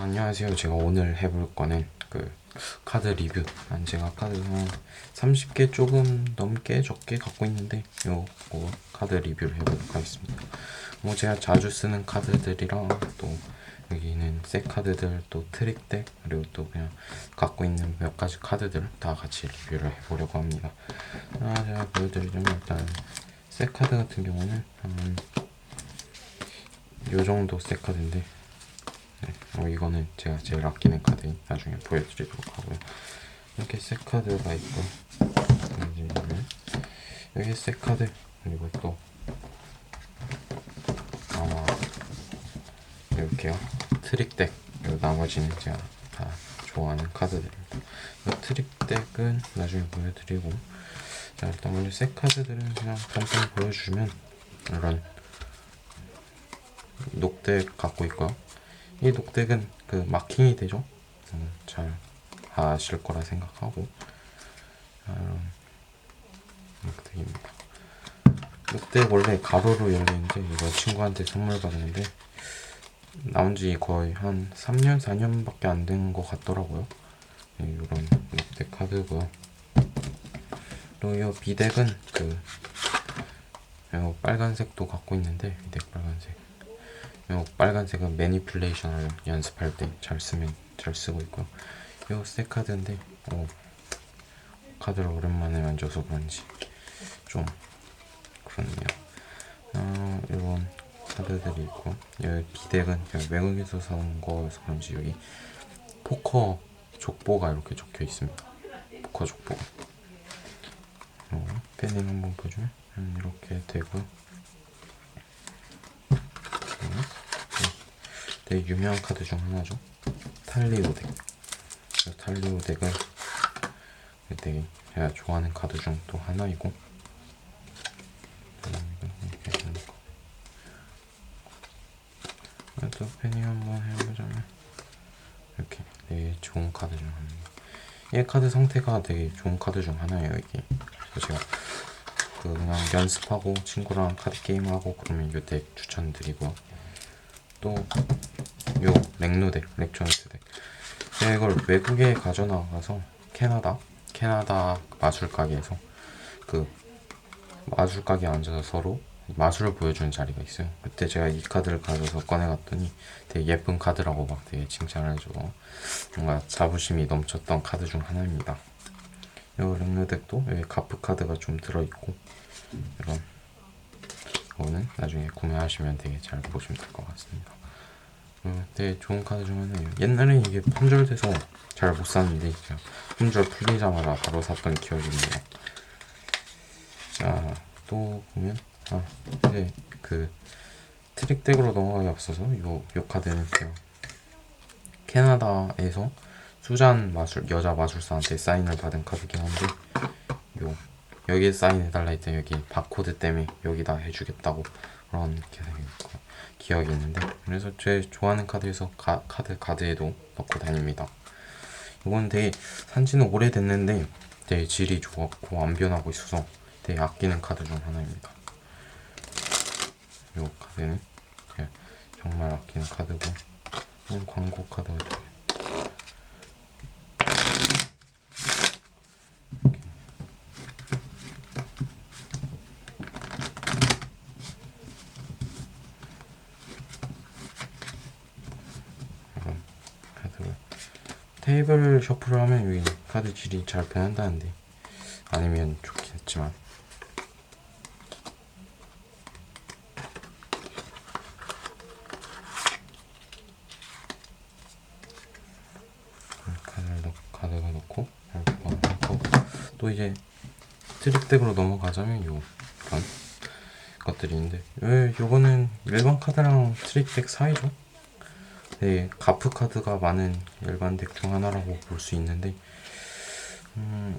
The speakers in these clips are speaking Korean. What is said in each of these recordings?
안녕하세요. 제가 오늘 해볼 거는 그 카드 리뷰. 난 제가 카드 한 30개 조금 넘게 적게 갖고 있는데 요거 카드 리뷰를 해보도록 하겠습니다. 뭐 제가 자주 쓰는 카드들이랑 또 여기는 색 카드들 또 트릭덱 그리고 또 그냥 갖고 있는 몇 가지 카드들 다 같이 리뷰를 해보려고 합니다. 아 제가 보여드리자면 일단 색 카드 같은 경우는 한요 정도 색 카드인데 네, 어, 이거는 제가 제일 아끼는 카드 나중에 보여드리도록 하고요. 이렇게 색 카드가 있고 여기 색 카드 그리고 또 아마 이렇게요 트릭덱 그리고 나머지는 제가 다 좋아하는 카드들입니다. 이 트릭덱은 나중에 보여드리고 자 일단 먼저 색 카드들은 그냥 간단히 보여주면 이런 녹덱 갖고 있고요. 이 녹덱은 그 마킹이 되죠. 음, 잘 아실 거라 생각하고 아, 이런 녹덱입니다. 녹덱 원래 가로로 열리는데 이거 친구한테 선물 받았는데 나온 지 거의 한 3년 4년밖에 안 된 것 같더라고요. 네, 이런 녹덱 카드고요. 그리고 이 비덱은 그요 빨간색도 갖고 있는데 비덱 빨간색 요 빨간색은 매니플레이션을 연습할 때 잘 쓰면 잘 쓰고 있고요. 요새 카드인데 어, 카드를 오랜만에 만져서 그런지 좀 그렇네요. 어, 이런 카드들이 있고 여기 비덱은 외국에서 사온 거여서 그런지 여기 포커 족보가 이렇게 적혀 있습니다. 포커 족보가. 어, 패닝 한번 보여주면 음, 이렇게 되고요. 되게 유명한 카드 중 하나죠. 탈리오덱. 그 탈리오덱은 되게 제가 좋아하는 카드 중 또 하나이고. 또 패닝 한번 해보자면 이렇게 되게 좋은 카드 중 하나입니다. 이 카드 상태가 되게 좋은 카드 중 하나예요 이게. 제가 그 그냥 연습하고 친구랑 카드 게임하고 그러면 이덱 추천드리고요. 또요 렉노덱, 렉조너스 덱. 제가 이걸 외국에 가져나가서 캐나다, 캐나다 마술 가게에서 그 마술 가게에 앉아서 서로 마술을 보여주는 자리가 있어요. 그때 제가 이 카드를 가져서 꺼내갔더니 되게 예쁜 카드라고 막 되게 칭찬을 해주고 뭔가 자부심이 넘쳤던 카드 중 하나입니다. 요 렉노덱도 여기 가프 카드가 좀 들어있고 이런 이거는 나중에 구매하시면 되게 잘 보시면 될 것 같습니다. 어, 되게 좋은 카드 중 하나예요. 옛날에 이게 품절돼서 잘 못 샀는데 제가 품절 풀리자마자 바로 샀던 기억이 있네요. 자, 또 보면 아, 이제 그 트릭 덱으로 넘어가기 앞서서 요, 요 카드는 제가 캐나다에서 수잔 마술 여자 마술사한테 사인을 받은 카드긴 한데 요 여기에 사인해달라 했더니 여기 바코드 때문에 여기다 해주겠다고 그런 기억이, 있고, 기억이 있는데 그래서 제 좋아하는 카드에서 가, 카드 가드에도 넣고 다닙니다. 이건 되게 산지는 오래됐는데 되게 질이 좋았고 안 변하고 있어서 되게 아끼는 카드 중 하나입니다. 이 카드는 제가 정말 아끼는 카드고 광고 카드가 카드를 테이블 셔플을 하면 여기 카드 질이 잘 변한다는데 아니면 좋겠지만. 카드를 넣 카드가 넣고 넣고. 또 이제 트릭 덱으로 넘어가자면 요 이런 것들이 있는데. 왜 요거는 일반 카드랑 트릭 덱 사이죠? 네, 가프 카드가 많은 일반 덱 중 하나라고 볼 수 있는데 음,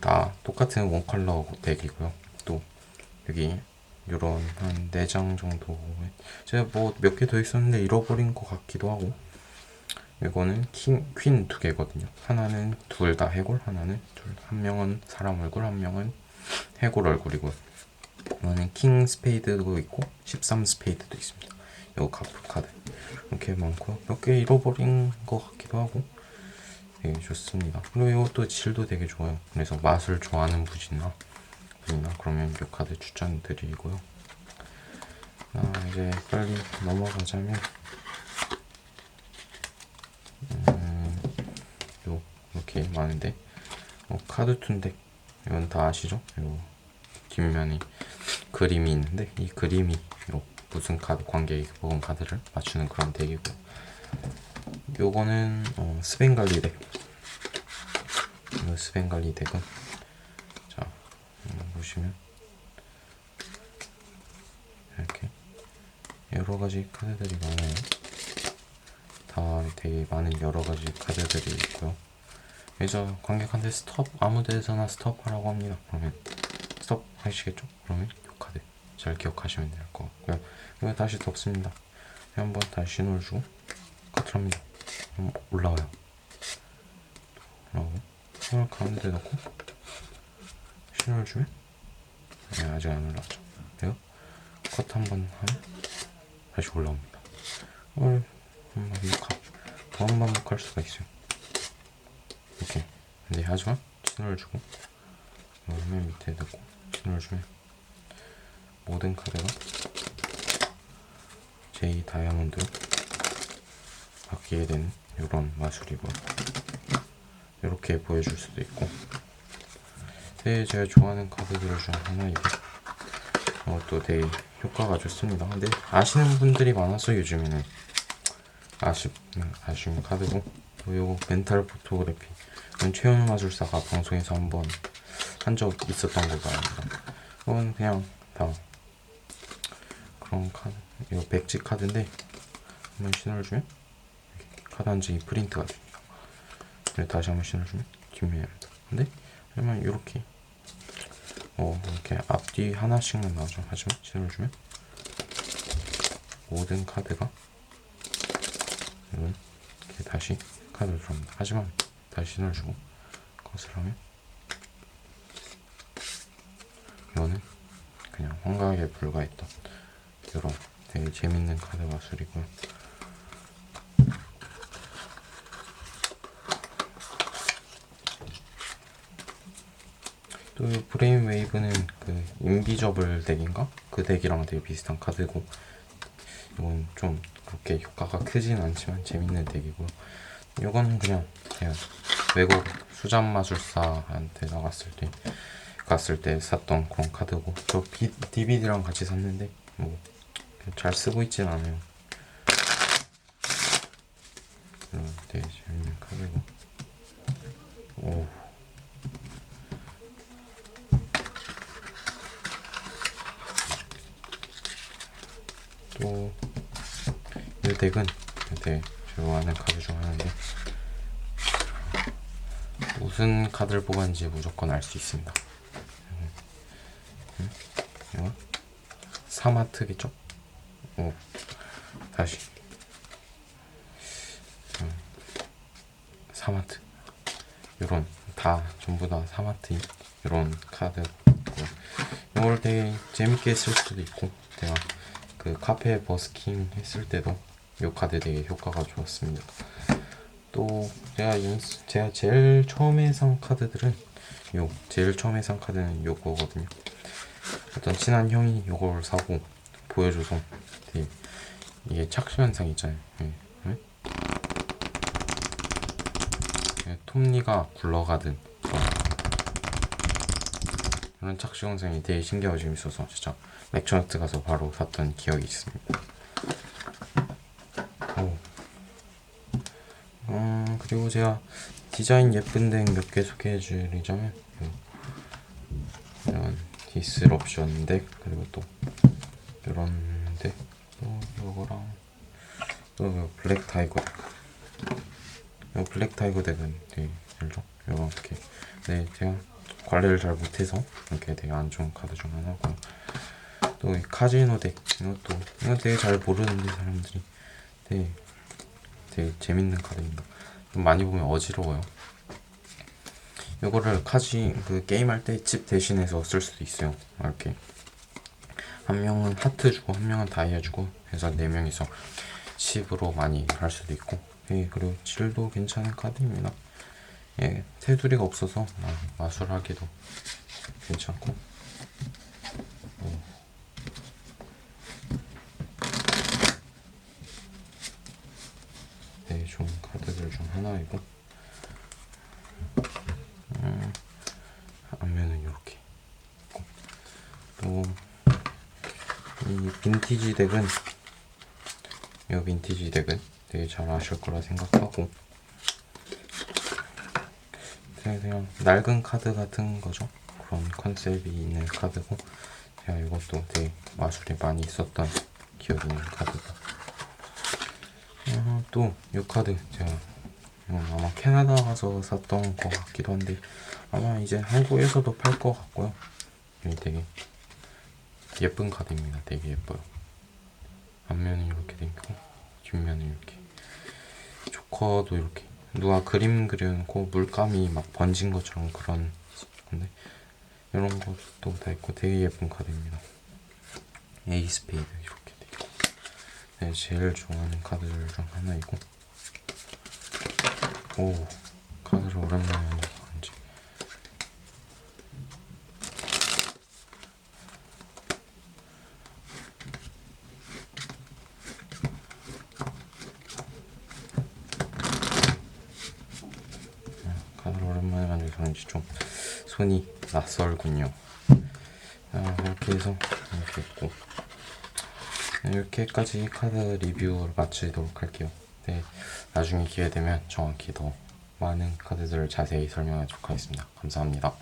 다 똑같은 원 컬러 덱이고요. 또 여기 요런 한 4장 정도 제가 뭐 몇 개 더 있었는데 잃어버린 것 같기도 하고 이거는 킹, 퀸두 개거든요. 하나는 둘 다 해골, 하나는 둘, 한 명은 사람 얼굴, 한 명은 해골 얼굴이고 이거는 킹 스페이드도 있고 13 스페이드도 있습니다. 요 카프 카드 이렇게 많고요. 몇개 잃어버린 것 같기도 하고 되게 좋습니다. 그리고 이것도 질도 되게 좋아요. 그래서 맛을 좋아하는 분이나 분이나 그러면 이 카드 추천드리고요. 아, 이제 빨리 넘어가자면 음, 요 이렇게 많은데 어, 카드 툰덱 이건 다 아시죠? 요 뒷면에 그림이 있는데 이 그림이 요 무슨 카드 관계 먹은 카드를 맞추는 그런 덱이고 요거는 어, 스벤갈리 덱. 이 스벤갈리 덱은 자 음, 보시면 이렇게 여러 가지 카드들이 많아요. 다 되게 많은 여러 가지 카드들이 있고요. 그래서 관객한테 스톱 아무 데서나 스톱하라고 합니다. 그러면 스톱 하시겠죠? 그러면 이 카드 잘 기억하시면 될것 같고요. 이거 다시 덮습니다. 한번 다시 신호를 주고 커트합니다. 그럼 올라와요. 올라오고 손을 가운데 넣고 신호를 주면 네, 아직 안 올라왔죠. 그래요? 컷한번 하면 다시 올라옵니다. 이걸 한번 반복하, 보안 반복할 수가 있어요. 이렇게. 근데 하지만 신호를 주고 이걸 맨 밑에 넣고 신호를 주면 모든 카드가 제2 다이아몬드로 바뀌게 되는 이런 마술이고요. 이렇게 보여줄 수도 있고 되게 제가 좋아하는 카드들 중 하나이고 어, 또 되게 효과가 좋습니다. 근데 아시는 분들이 많아서 요즘에는 아쉽, 음, 아쉬운 카드고 또 요거 멘탈 포토그래피 이건 최현우 마술사가 방송에서 한번 한 적 있었던 걸로 압니다. 이건 그냥 다 그런 카드 이거 백지 카드인데 한번 신호를 주면 이렇게 카드 한 장이 프린트가 됩니다. 그리고 다시 한번 신호를 주면 뒷면입니다. 근데 그러면 이렇게 어 이렇게 앞뒤 하나씩만 나오죠. 하지만 신호를 주면 모든 카드가 이렇게 다시 카드를 들어옵니다. 하지만 다시 신호를 주고 그것을 하면 이거는 그냥 환각에 불과했던 이런 되게 재밌는 카드 마술이고요. 또 브레인 웨이브는 그 인비저블 덱인가? 그 덱이랑 되게 비슷한 카드고 이건 좀 그렇게 효과가 크진 않지만 재밌는 덱이고요. 이거는 그냥 제가 외국 수잔 마술사한테 나갔을 때 갔을 때 샀던 그런 카드고 저 비, DVD랑 같이 샀는데 뭐 잘 쓰고 있진 않아요. 음, 되게 재밌는 카드고. 오. 또, 이 덱은 되게 좋아하는 카드 중 하나인데, 무슨 카드를 뽑았는지 무조건 알 수 있습니다. 음, 음, 사마트겠죠? 오, 다시. 음, 사마트. 이런 다 전부 다 사마트인 이런 카드고 이걸 되게 재밌게 쓸 수도 있고 제가 그 카페 버스킹 했을 때도 이 카드 되게 효과가 좋았습니다. 또 제가 연습, 제가 제일 처음에 산 카드들은 요 제일 처음에 산 카드는 요거거든요. 어떤 친한 형이 요걸 사고 보여줘서 되게 이게 착시 현상 있잖아요. 예. 예? 예, 톱니가 굴러가든 그런 착시 현상이 되게 신기하고 재밌어서 진짜 맥주나트 가서 바로 샀던 기억이 있습니다. 오. 음, 그리고 제가 디자인 예쁜 덱몇개 소개해 드리자면 요, 이런 디스럽션 덱 그리고 또 덱또 요거랑 또요 블랙 타이거 덱. 요 블랙 타이거 덱은 되게 알죠? 요렇게 네 제가 관리를 잘 못해서 이렇게 되게 안 좋은 카드 중 하나고 또 이 카지노 덱 이것도 이거 되게 잘 모르는데 사람들이 되게 되게 재밌는 카드입니다. 좀 많이 보면 어지러워요. 요거를 카지 그 게임 할 때 집 대신해서 쓸 수도 있어요. 이렇게 한 명은 하트 주고 한 명은 다이아 주고 해서 네 명이서 10으로 많이 할 수도 있고 예, 그리고 질도 괜찮은 카드입니다. 예, 테두리가 없어서 마- 마술하기도 괜찮고 오. 네, 좋은 카드들 중 하나이고 음, 앞면은 이렇게 또 이 빈티지 덱은 이 빈티지 덱은 되게 잘 아실 거라 생각하고. 그냥, 낡은 카드 같은 거죠? 그런 컨셉이 있는 카드고. 제가 이것도 되게 마술이 많이 있었던 기억이 있는 카드다 어, 또이 카드 제가 아마 캐나다 가서 샀던 것 같기도 한데 아마 이제 한국에서도 팔 것 같고요. 이 되게 예쁜 카드입니다. 되게 예뻐요. 앞면은 이렇게 돼 있고 뒷면은 이렇게 조커도 이렇게 누가 그림 그려놓고 물감이 막 번진 것처럼 그런 건데 이런 것도 다 있고 되게 예쁜 카드입니다. 에이 스페이드 이렇게 돼 있고 네, 제일 좋아하는 카드들 중 하나이고 오 카드를 오랜만에 하는 건지 카드를 오랜만에 만져서 그런지 좀 손이 낯설군요. 아, 이렇게 해서 이렇게 있고 네, 이렇게까지 카드 리뷰를 마치도록 할게요. 네, 나중에 기회 되면 정확히 더 많은 카드들을 자세히 설명하도록 하겠습니다. 감사합니다.